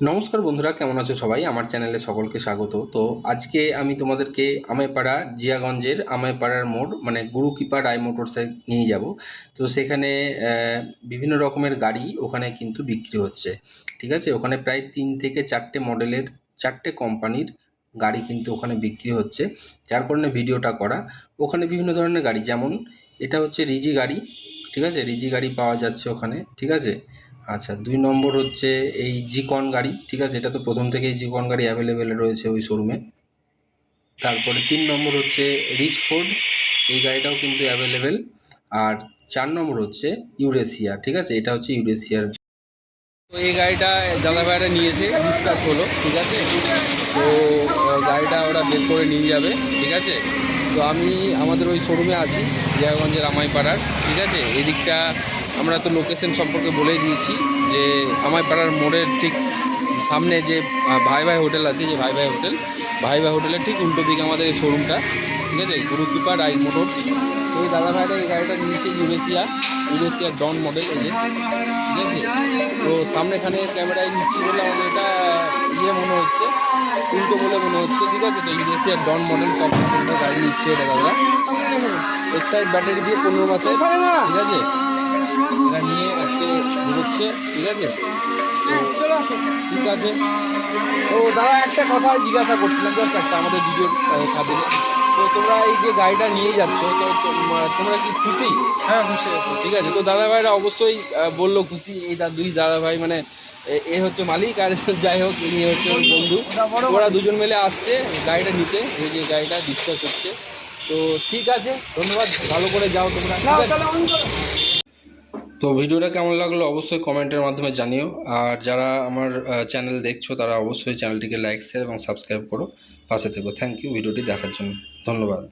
নমস্কার বন্ধুরা, কেমন আছো সবাই? আমার চ্যানেলে সকলকে স্বাগত। তো আজকে আমি তোমাদেরকে আমাইপাড়া, জিয়াগঞ্জের আমাইপাড়ার মোড় মানে গুরুকৃপা রায় মোটরসে নিয়ে যাব। তো সেখানে বিভিন্ন রকমের গাড়ি ওখানে কিন্তু বিক্রি হচ্ছে। ঠিক আছে? ওখানে প্রায় তিন থেকে চারটে মডেলের, চারটে কোম্পানির গাড়ি কিন্তু ওখানে বিক্রি হচ্ছে। যার কারণে ভিডিওটা করা। ওখানে বিভিন্ন ধরনের গাড়ি, যেমন এটা হচ্ছে রিজি গাড়ি। ঠিক আছে? রিজি গাড়ি পাওয়া যাচ্ছে ওখানে। ঠিক আছে? আচ্ছা দুই নম্বর হচ্ছে এই জিকন গাড়ি, ঠিক আছে? এটা তো প্রথম থেকেই জিকন গাড়ি অ্যাভেলেবেল রয়েছে ওই শোরুমে তারপরে তিন নম্বর হচ্ছে রিচ ফোর্ড এই গাড়িটাও কিন্তু অ্যাভেলেবেল আর চার নম্বর হচ্ছে ইউরেশিয়া ঠিক আছে? এটা হচ্ছে ইউরেশিয়ার তো এই গাড়িটা দাদা ভাইরা নিয়েছে ডিসকাস হলো ঠিক আছে? তো গাড়িটা ওরা বের করে নিয়ে যাবে, ঠিক আছে? তো আমি আমাদের ওই শোরুমে আছি জিয়াগঞ্জের আমাইপাড়ার, ঠিক আছে? এই দিকটা আমরা তো লোকেশন সম্পর্কে বলেই দিয়েছি যে আমার পাড়ার মোড়ের ঠিক সামনে যে ভাই ভাই হোটেল আছে, যে ভাই ভাই হোটেল, ভাই ভাই হোটেলের ঠিক উল্টো দিকে আমাদের এই শোরুমটা ঠিক আছে? গুরুকৃপা রাই মোটর। এই দাদা ভাইরা এই গাড়িটা নিয়েছে ইউরেশিয়া ইউরেশিয়া ডন মডেল এই ঠিক আছে? তো সামনেখানে ক্যামেরায় নিচ্ছি বলে আমাদের এটা ইয়ে মনে হচ্ছে, উল্টো বলে মনে হচ্ছে, ঠিক আছে? তো ইউরেশিয়ার ডন মডেল সব গাড়ি নিচ্ছে এটা দাদা এক্সাইড ব্যাটারি দিয়ে পনেরো মাসে ঠিক আছে? এটা নিয়ে আজকে ঘুরোচ্ছে ঠিক আছে? তো ঠিক আছে? তো দাদা একটা কথা জিজ্ঞাসা করছিলাম জাস্ট একটা আমাদের ভিডিওর খাতিরে তো তোমরা এই যে গাড়িটা নিয়ে যাচ্ছ তো তোমরা কি খুশি? হ্যাঁ পারছি ঠিক আছে? তো দাদা ভাইরা অবশ্যই বলল খুশি এই দুই দাদা ভাই মানে এ- হচ্ছে মালিক আর যাই হোক ইনি হচ্ছে ওর বন্ধু। ওরা দুজন মিলে আসছে গাড়িটা নিতে এই যে গাড়িটা ডিসকাস হচ্ছে। তো ঠিক আছে ধন্যবাদ ভালো করে যাও তোমরা ঠিক আছে? তো ভিডিওটা কেমন লাগল অবশ্যই কমেন্টের মাধ্যমে জানিও। আর যারা আমার চ্যানেল দেখছ, তারা অবশ্যই চ্যানেলটিকে লাইক শেয়ার এবং সাবস্ক্রাইব করো। পাশে থেকো। থ্যাংক ইউ ভিডিওটি দেখার জন্য। ধন্যবাদ।